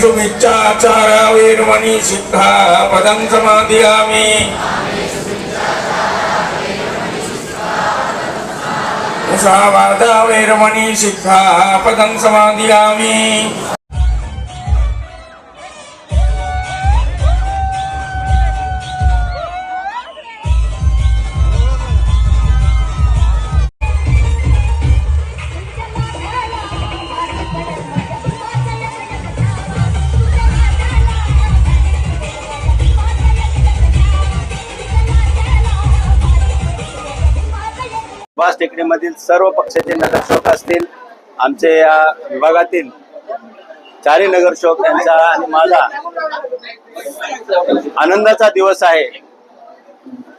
सुमिच्चाचार वेरमणि सिद्धा पदं समाधियामि मुसावादा वेरमणि सिद्धा पदं समाधियामि वास टेकडीमधील सर्व पक्षाचे नगरसेवक असतील आमचे या विभागातील चारही नगरसेवक यांचा आणि माझा आनंदाचा दिवस आहे.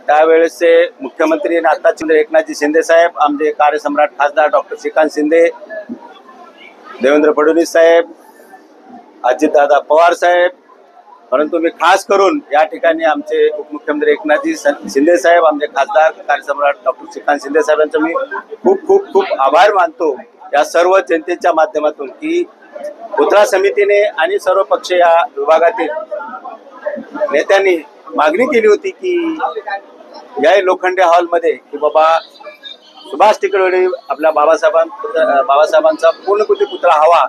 त्यावेळेसचे मुख्यमंत्री आणि चंद्र एकनाथजी शिंदे साहेब आमचे कार्यसम्राट खासदार डॉक्टर श्रीकांत शिंदे देवेंद्र फडणवीस साहेब अजितदादा पवार साहेब परंतु मी खास करून या ठिकाणी आमचे उपमुख्यमंत्री एकनाथजी शिंदे साहेब आमचे खासदार कार्यसम्राट डॉक्टर श्रीकांत शिंदे साहेबांचा मी खूप खूप खूप आभार मानतो या सर्व जनतेच्या माध्यमातून की कुत्रा समितीने आणि सर्व पक्ष या विभागातील नेत्यांनी मागणी केली होती की या लोखंडे हॉलमध्ये की बाबा सुभाष टिकडवडे आपल्या बाबासाहेबां बाबासाहेबांचा पूर्णकृती पुतळा हवा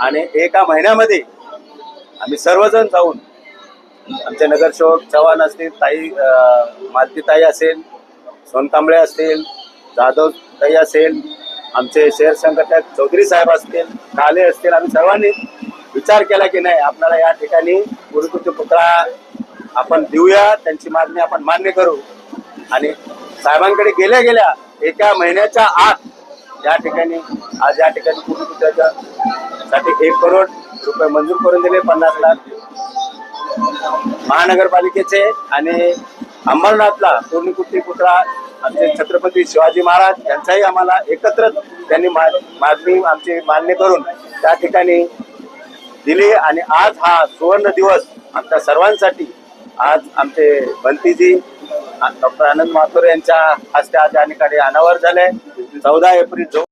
आणि एका महिन्यामध्ये आम्ही सर्वजण जाऊन आमचे नगरसेवक चव्हाण असतील ताई मालतीताई असेल सोनकांबळे असतील जाधव ताई असेल आमचे शहर संघटक चौधरी साहेब असतील काले असतील आम्ही सर्वांनी विचार केला की नाही आपल्याला या ठिकाणी गुरुकृती पुतळा आपण देऊया त्यांची मागणी आपण मान्य करू. आणि साहेबांकडे गेल्या गेल्या एका महिन्याच्या आत या ठिकाणी आज या ठिकाणी गुरुकृत्याच्या साठी एक करोड रुपये मंजूर करून दिले पन्नास लाख. महानगरपालिकेचे आणि अंबरनाथला पूर्णकृती पुतळा आमचे छत्रपती शिवाजी महाराज यांचाही आम्हाला एकत्र त्यांनी मा- मागणी आमची मान्य करून त्या ठिकाणी दिली आणि आज हा सुवर्ण दिवस आमच्या सर्वांसाठी आज आमचे बंतीजी डॉक्टर आनंद माथुर यांच्या हस्ते आज या ठिकाणी अनावर झाले. चौदा एप्रिल जो